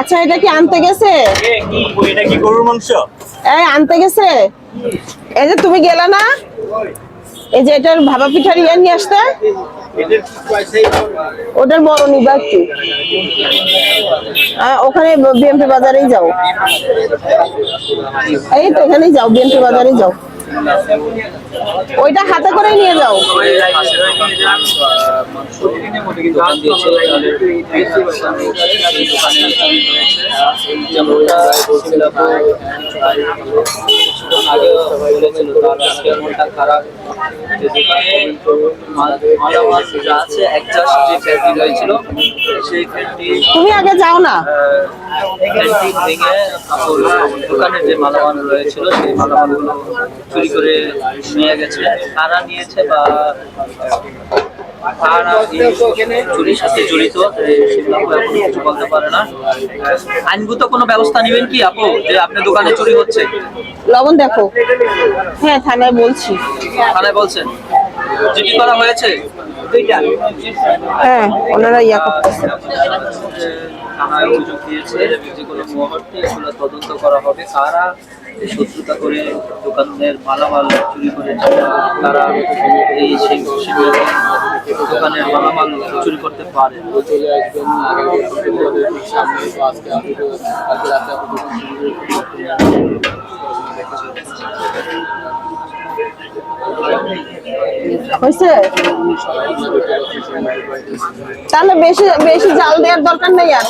আচ্ছা এটা কি আনতে গেছে? এটা কি গরুর মাংস? এই আনতে গেছে? এই যে তুমি গেলে না? এই যে এটার ভাবা পিঠার ইয়ে নিয়ে আসতে? ওটার বড় নিবা একটু। ওখানে বিএমপি বাজারেই যাও। এই তো এখানেই যাও বিএমপি বাজারেই যাও। ওইটা হাতে করে নিয়ে যাও। দোকান দিয়েছে আগে বলেছিল তার আজকে মনটা খারাপ যে দোকানে মাল- মালামাল যা আছে একজাস্ট যে ফ্যাক্টরি হয়েছিল সেই ফ্যাক্টরি তুমি আগে যাও না। ক্যান্টিন ভেঙে দোকানের যে মালামাল রয়েছিল সেই মালামালগুলো চুরি করে নিয়ে গেছে। কারা নিয়েছে বা কারা চুরির সাথে জড়িত সেগুলো এখন কিছু বলতে পারে না। আইনগত কোনো ব্যবস্থা নেবেন কি আপু যে আপনার দোকানে চুরি হচ্ছে? লবণ দেখো। হ্যাঁ থানায় বলছি। থানায় বলছেন? জিডি করা হয়েছে? হ্যাঁ ওনারা ইয়া করতেছে। থানায় অভিযোগ দিয়েছে যে কোনো মুহূর্তে এগুলো তদন্ত করা হবে। কারা শত্রুতা করে দোকানের মালামাল চুরি করেছে তারা এই দোকানের মালামাল চুরি করতে পারে? হয়েছে? তাহলে বেশি বেশি জাল দেওয়ার দরকার নেই আর?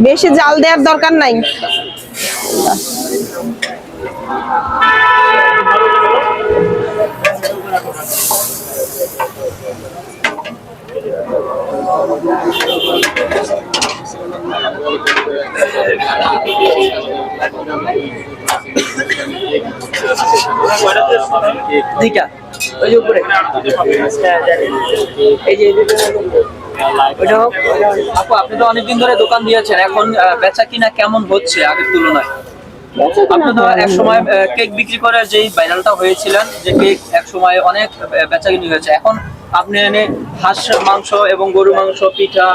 বেশি জাল দেওয়ার দরকার নাই? দিকা ওই যে উপরে। এই যে আপু, আপনি তো অনেকদিন ধরে দোকান দিয়েছেন, এখন বেচা কিনা কেমন হচ্ছে আগের তুলনায়? আপনি তো এক সময় কেক বিক্রি করে যেই ভাইরালটা হয়েছিলেন, যে কেক এক সময় অনেক বেচা কিনি হয়েছে। এখন আপনি এনে হাঁস, মাংস এবং গরু মাংস, পিঠা